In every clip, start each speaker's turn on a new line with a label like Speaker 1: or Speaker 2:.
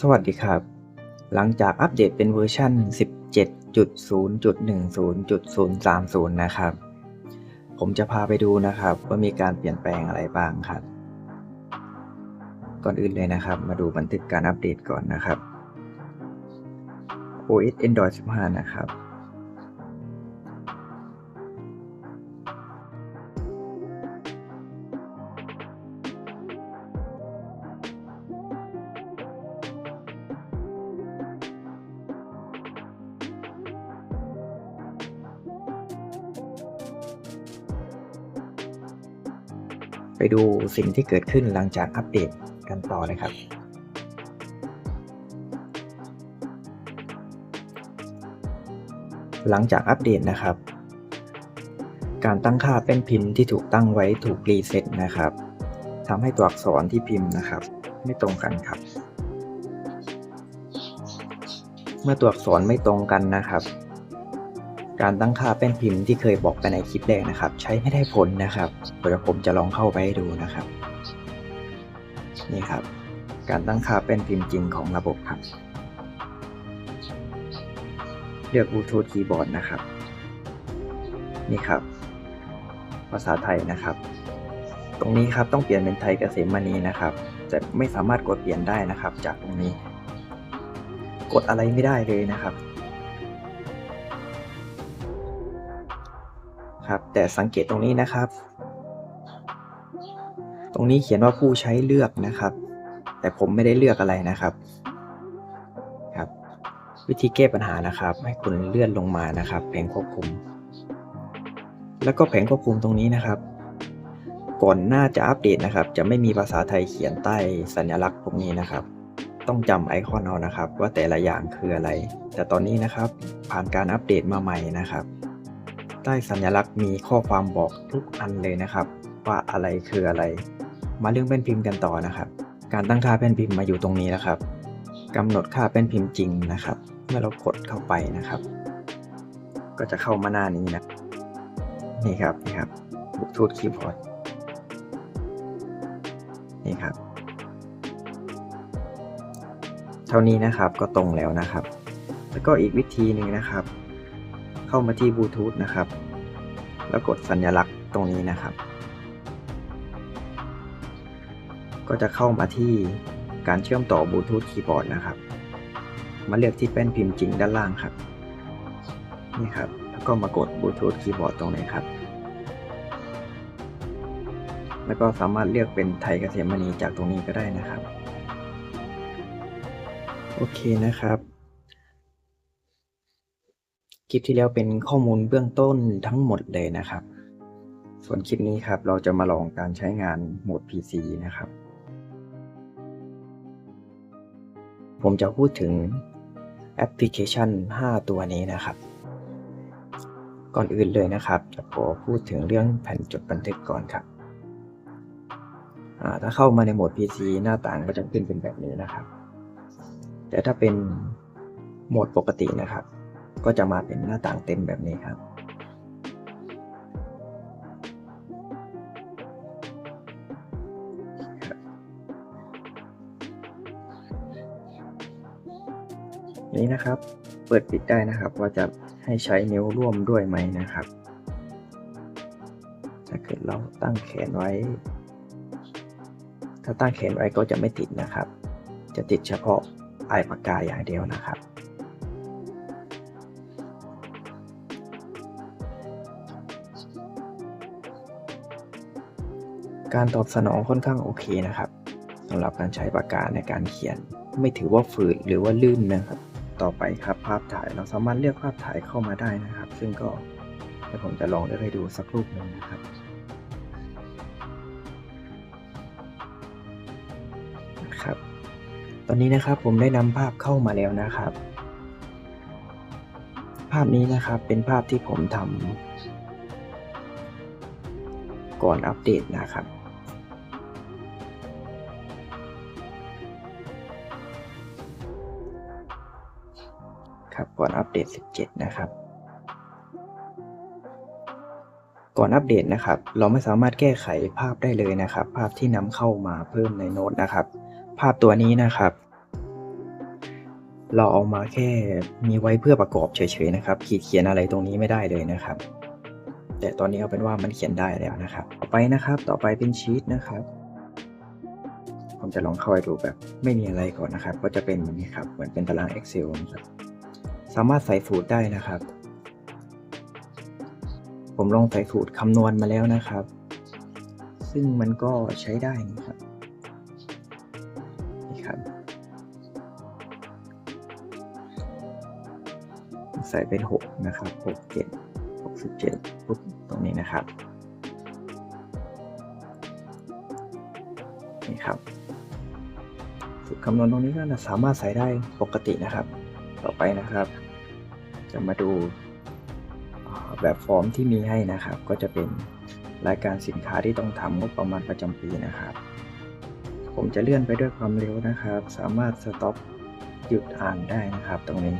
Speaker 1: สวัสดีครับ หลังจากอัปเดตเป็นเวอร์ชัน17.0.10.030 นะครับ ผมจะพาไปดูนะครับว่ามีการเปลี่ยนแปลงอะไรบ้างครับ ก่อนอื่นเลยนะครับ มาดูบันทึกการอัปเดตก่อนนะครับ OS Android 15 นะครับ ไปดูสิ่งที่เกิดขึ้นหลังจากอัปเดตกันต่อเลยครับ หลังจากอัปเดตนะครับ การตั้งค่าเป็นพิมพ์ที่ถูกตั้งไว้ถูกรีเซ็ตนะครับทำให้ตัวอักษรที่พิมพ์นะครับ ไม่ตรงกันครับ เมื่อตัวอักษรไม่ตรงกันนะครับ การตั้งค่าเป็นพิมพ์ที่เคยบอกไปในคลิปแรกนะครับ ใช้ไม่ได้ผลนะครับเดี๋ยวผมจะลองเข้าไปให้ดูนะครับ นี่ครับ การตั้งค่าเป็นพิมพ์จริงของระบบครับ เลือกบลูทูธคีย์บอร์ดนะครับ นี่ครับ ภาษาไทยนะครับ ตรงนี้ครับต้องเปลี่ยนเป็นไทยเกษมมณีนะครับแต่ไม่สามารถกดเปลี่ยนได้นะครับ จากตรงนี้ กดอะไรไม่ได้เลยนะครับ ครับ แต่สังเกตตรงนี้นะครับ ตรงนี้เขียนว่าผู้ใช้เลือกนะครับ แต่ผมไม่ได้เลือกอะไรนะครับครับ วิธีแก้ปัญหานะครับ ให้คุณเลื่อนลงมานะครับ แผงควบคุม แล้วก็แผงควบคุมตรงนี้นะครับ ก่อนหน้าจะอัปเดตนะครับ จะไม่มีภาษาไทยเขียนใต้สัญลักษณ์ตรงนี้นะครับต้องจำไอคอนเอานะครับ ว่าแต่ละอย่างคืออะไร แต่ตอนนี้นะครับ ผ่านการอัปเดตมาใหม่นะครับ ใต้สัญลักษณ์มีข้อความบอกทุกอันเลยนะครับ ว่าอะไรคืออะไร มาเรื่องเป็นพิมพ์กันต่อนะครับ การตั้งค่าเป็นพิมพ์มาอยู่ตรงนี้นะครับกำหนดค่าเป็นพิมพ์จริงนะครับ เมื่อเรากดเข้าไปนะครับ ก็จะเข้ามาหน้านี้นะนี่ครับนี่ครับบลูทูธคีย์บอร์ดนี่ครับ เท่านี้นะครับก็ตรงแล้วนะครับ แล้วก็อีกวิธีหนึ่งนะครับ เข้ามาที่บลูทูธนะครับ แล้วกดสัญลักษณ์ตรงนี้นะครับ ก็จะเข้ามาที่การเชื่อมต่อบลูทูธคีย์บอร์ดนะครับ มาเลือกที่แป้นพิมพ์จริงด้านล่างครับ นี่ครับ แล้วก็มากดบลูทูธคีย์บอร์ดตรงนี้ครับ แล้วก็สามารถเลือกเป็นไทยเกษมมณีจากตรงนี้ก็ได้นะครับ โอเคนะครับ คลิปที่แล้วเป็นข้อมูลเบื้องต้นทั้งหมดเลยนะครับ ส่วนคลิปนี้ครับ เราจะมาลองการใช้งานโหมด PC นะครับ ผมจะพูดถึงแอปพลิเคชัน 5 ตัวนี้นะครับ ก่อนอื่นเลยนะครับ จะขอพูดถึงเรื่องแผ่นจดบันทึกก่อนครับ ถ้าเข้ามาในโหมด PC หน้าต่างก็จะขึ้นเป็นแบบนี้นะครับ แต่ถ้าเป็นโหมดปกตินะครับ ก็จะมาเป็นหน้าต่างเต็มแบบนี้ครับนี้นะครับ เปิดปิดได้นะครับ ว่าจะให้ใช้นิ้วร่วมด้วยไหมนะครับ ถ้าเกิดเราตั้งแขนไว้ ถ้าตั้งแขนไว้ก็จะไม่ติดนะครับ จะติดเฉพาะปลายปากกาอย่างเดียวนะครับ การตอบสนองค่อนข้างโอเคนะครับสำหรับการใช้ปากกาในการเขียน ไม่ถือว่าฝืดหรือว่าลื่นนะครับ ต่อไปครับภาพถ่ายเราสามารถเลือกภาพถ่ายเข้ามาได้นะครับ ซึ่งก็เดี๋ยวผมจะลองเลือกให้ดูสักรูปหนึ่งนะครับครับ ตอนนี้นะครับผมได้นำภาพเข้ามาแล้วนะครับ ภาพนี้นะครับเป็นภาพที่ผมทำก่อนอัปเดตนะครับ ก่อนอัปเดต 17 นะครับ ก่อนอัปเดตนะครับ เราไม่สามารถแก้ไขภาพได้เลยนะครับ ภาพที่นำเข้ามาเพิ่มในโน้ตนะครับ ภาพตัวนี้นะครับ เราเอามาแค่มีไว้เพื่อประกอบเฉยๆนะครับ ขีดเขียนอะไรตรงนี้ไม่ได้เลยนะครับ แต่ตอนนี้เอาเป็นว่ามันเขียนได้แล้วนะครับ ต่อไปนะครับ ต่อไปเป็นชีตนะครับผมจะลองเข้าไปดูแบบไม่มีอะไรก่อนนะครับ ก็จะเป็นอย่างนี้ครับ เหมือนเป็นตาราง Excel นะครับ สามารถใส่สูตรได้นะครับ ผมลองใส่สูตรคำนวณมาแล้วนะครับ ซึ่งมันก็ใช้ได้นะครับนี่ครับ ใส่เป็น 6 นะครับ 6 7 67ปุ๊บตรงนี้นะครับนี่ครับสูตรคำนวณตรงนี้ก็สามารถใส่ได้ปกตินะครับ ต่อไปนะครับ จะมาดูแบบฟอร์มที่มีให้นะครับ ก็จะเป็นรายการสินค้าที่ต้องทำงบประมาณประจำปีนะครับ ผมจะเลื่อนไปด้วยความเร็วนะครับ สามารถสต็อปหยุดอ่านได้นะครับตรงนี้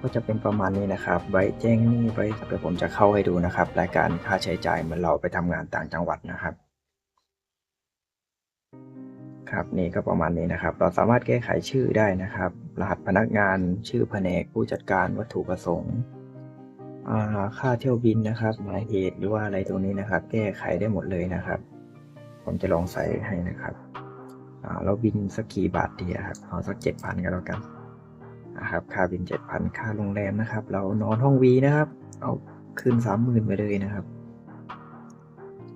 Speaker 1: ก็จะเป็นประมาณนี้นะครับไว้แจ้งหนี้ไว้เดี๋ยวผมจะเข้าให้ดูนะครับ รายการค่าใช้จ่ายเหมือนเราไปทำงานต่างจังหวัดนะครับ ครับนี่ก็ประมาณนี้นะครับ เราสามารถแก้ไขชื่อได้นะครับ รหัสพนักงานชื่อแผนกผู้จัดการวัตถุประสงค์ค่าเที่ยวบินนะครับหมายเหตุหรือว่าอะไรตรงนี้นะครับ แก้ไขได้หมดเลยนะครับ ผมจะลองใส่ให้นะครับเราบินสักกี่บาทดีครับเอาสักเจ็ดพันก็แล้วกันนะครับค่าบินเจ็ดพันค่าโรงแรมนะครับ เรานอนห้องวีนะครับ เอาคืนสามหมื่นไปเลยนะครับ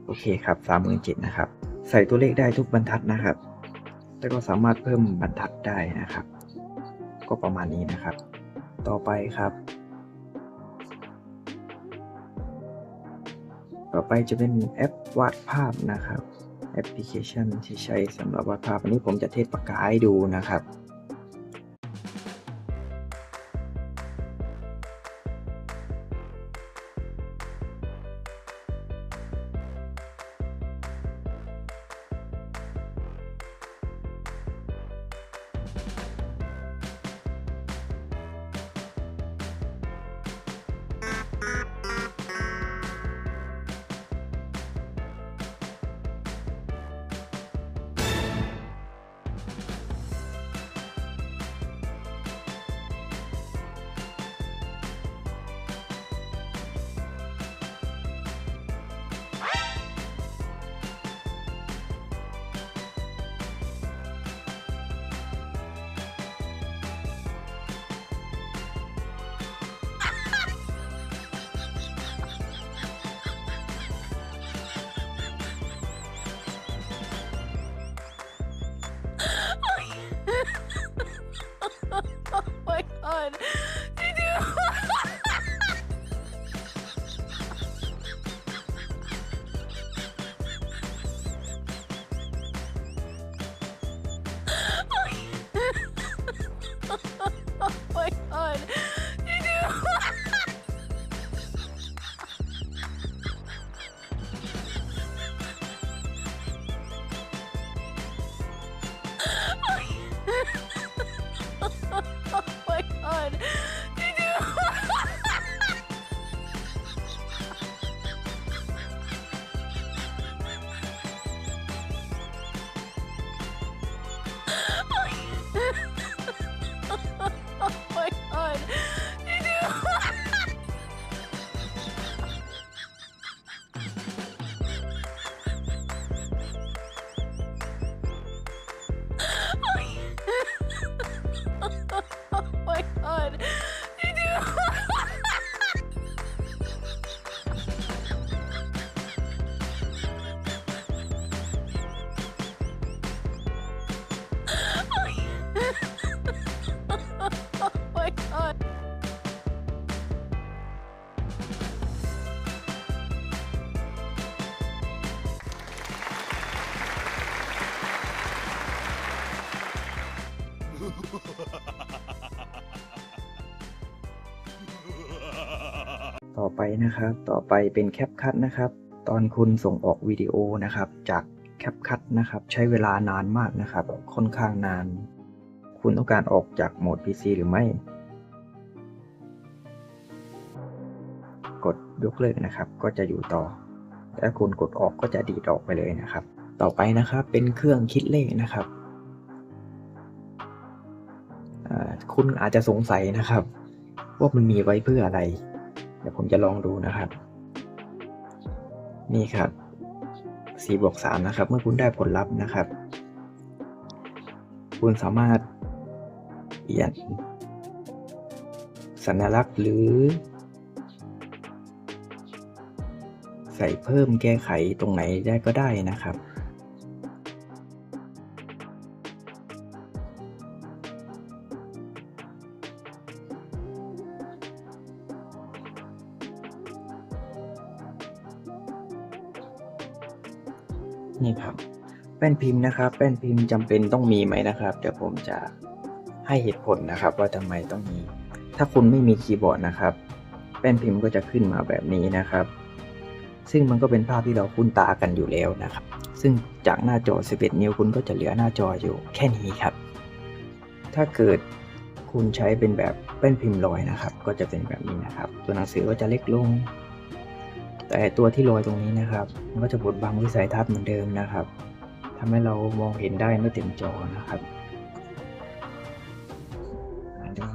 Speaker 1: โอเคครับสามหมื่นเจ็ดนะครับ ใส่ตัวเลขได้ทุกบรรทัดนะครับ แล้วก็สามารถเพิ่มบรรทัดได้นะครับ ก็ประมาณนี้นะครับ ต่อไปครับ ต่อไปจะเป็นแอปวาดภาพนะครับ แอปพลิเคชันที่ใช้สำหรับวาดภาพอันนี้ผมจะเทศปากกาให้ดูนะครับ
Speaker 2: god.
Speaker 1: ไปนะครับ ต่อไปเป็นแคปคัทนะครับ ตอนคุณส่งออกวิดีโอนะครับ จากแคปคัทนะครับ ใช้เวลานานมากนะครับ ค่อนข้างนาน คุณต้องการออกจากโหมด PC หรือไม่ กดยกเลิกนะครับ ก็จะอยู่ต่อถ้าคุณกดออกก็จะดีดออกไปเลยนะครับ ต่อไปนะครับเป็นเครื่องคิดเลขนะครับคุณอาจจะสงสัยนะครับ ว่ามันมีไว้เพื่ออะไร เดี๋ยวผมจะลองดูนะครับ นี่ครับ4บวก3นะครับ เมื่อคุณได้ผลลัพธ์นะครับ คุณสามารถเปลี่ยน สัญลักษณ์หรือ ใส่เพิ่มแก้ไขตรงไหนได้ก็ได้นะครับ นี่ครับแป้นพิมพ์นะครับ แป้นพิมพ์จำเป็นต้องมีไหมนะครับ เดี๋ยวผมจะให้เหตุผลนะครับ ว่าทำไมต้องมี ถ้าคุณไม่มีคีย์บอร์ดนะครับ แป้นพิมพ์ก็จะขึ้นมาแบบนี้นะครับ ซึ่งมันก็เป็นภาพที่เราคุ้นตากันอยู่แล้วนะครับ ซึ่งจากหน้าจอ 11 นิ้วคุณก็จะเหลือหน้าจออยู่แค่นี้ครับ ถ้าเกิดคุณใช้เป็นแบบแป้นพิมพ์ลอยนะครับ ก็จะเป็นแบบนี้นะครับ ตัวหนังสือก็จะเล็กลง แต่ตัวที่ลอยตรงนี้นะครับ มันก็จะบดบังวิสัยทัศน์เหมือนเดิมนะครับทำให้เรามองเห็นได้ไม่เต็มจอนะครับนนี้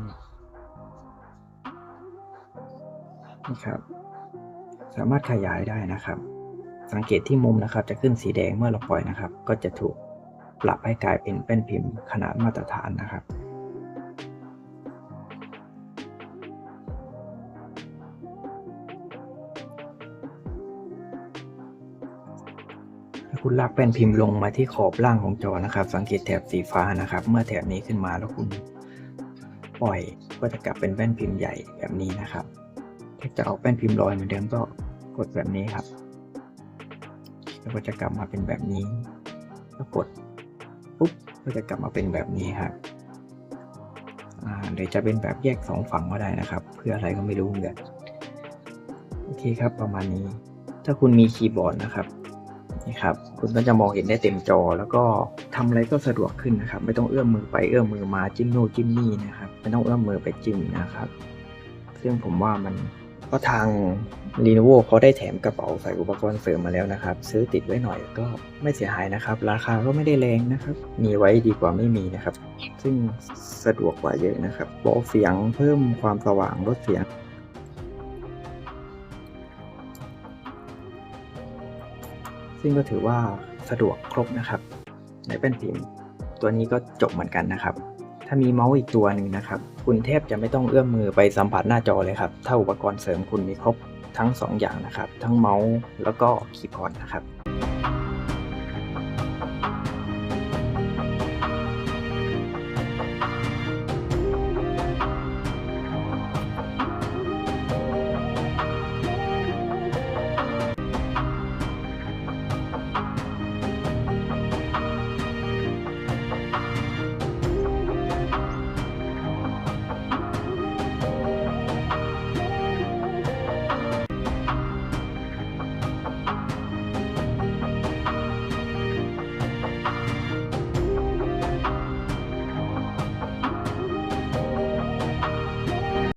Speaker 1: นี่ครับ สามารถขยายได้นะครับ สังเกตที่มุมนะครับ จะขึ้นสีแดงเมื่อเราปล่อยนะครับ ก็จะถูกปรับให้กลายเป็นแป้นพิมพ์ขนาดมาตรฐานนะครับ ถ้าคุณลากแป้นพิมพ์ลงมาที่ขอบล่างของจอนะครับ สังเกตแถบสีฟ้านะครับ เมื่อแถบนี้ขึ้นมาแล้วคุณปล่อยก็จะกลับเป็นแป้นพิมพ์ใหญ่แบบนี้นะครับ ถ้าจะเอาแป้นพิมพ์ลอยเหมือนเดิมก็กดแบบนี้ครับแล้วก็จะกลับมาเป็นแบบนี้ก็กดปุ๊บก็จะกลับมาเป็นแบบนี้ครับอาหรือจะเป็นแบบแยกสองฝั่งก็ได้นะครับ เพื่ออะไรก็ไม่รู้เหมือนกันโอเคครับประมาณนี้ ถ้าคุณมีคีย์บอร์ดนะครับ นี่ครับคุณก็จะมองเห็นได้เต็มจอ แล้วก็ทำอะไรก็สะดวกขึ้นนะครับ ไม่ต้องเอื้อมมือไปเอื้อมมือมาจิ้มโน่จิ้มนี่นะครับไม่ต้องเอื้อมมือไปจิ้มนะครับ ซึ่งผมว่ามันก็ทาง Lenovo เขาได้แถมกระเป๋าใส่อุปกรณ์เสริมมาแล้วนะครับ ซื้อติดไว้หน่อยก็ไม่เสียหายนะครับ ราคาก็ไม่ได้แรงนะครับ มีไว้ดีกว่าไม่มีนะครับ ซึ่งสะดวกกว่าเยอะนะครับเบาเสียงเพิ่มความสว่างลดเสียง ซึ่งก็ถือว่าสะดวกครบนะครับในแป้นพิมพ์ตัวนี้ก็จบเหมือนกันนะครับ ถ้ามีเมาส์อีกตัวหนึ่งนะครับ คุณแทบจะไม่ต้องเอื้อมมือไปสัมผัสหน้าจอเลยครับ ถ้าอุปกรณ์เสริมคุณมีครบทั้ง 2 อย่างนะครับ ทั้งเมาส์แล้วก็คีย์บอร์ดนะครับ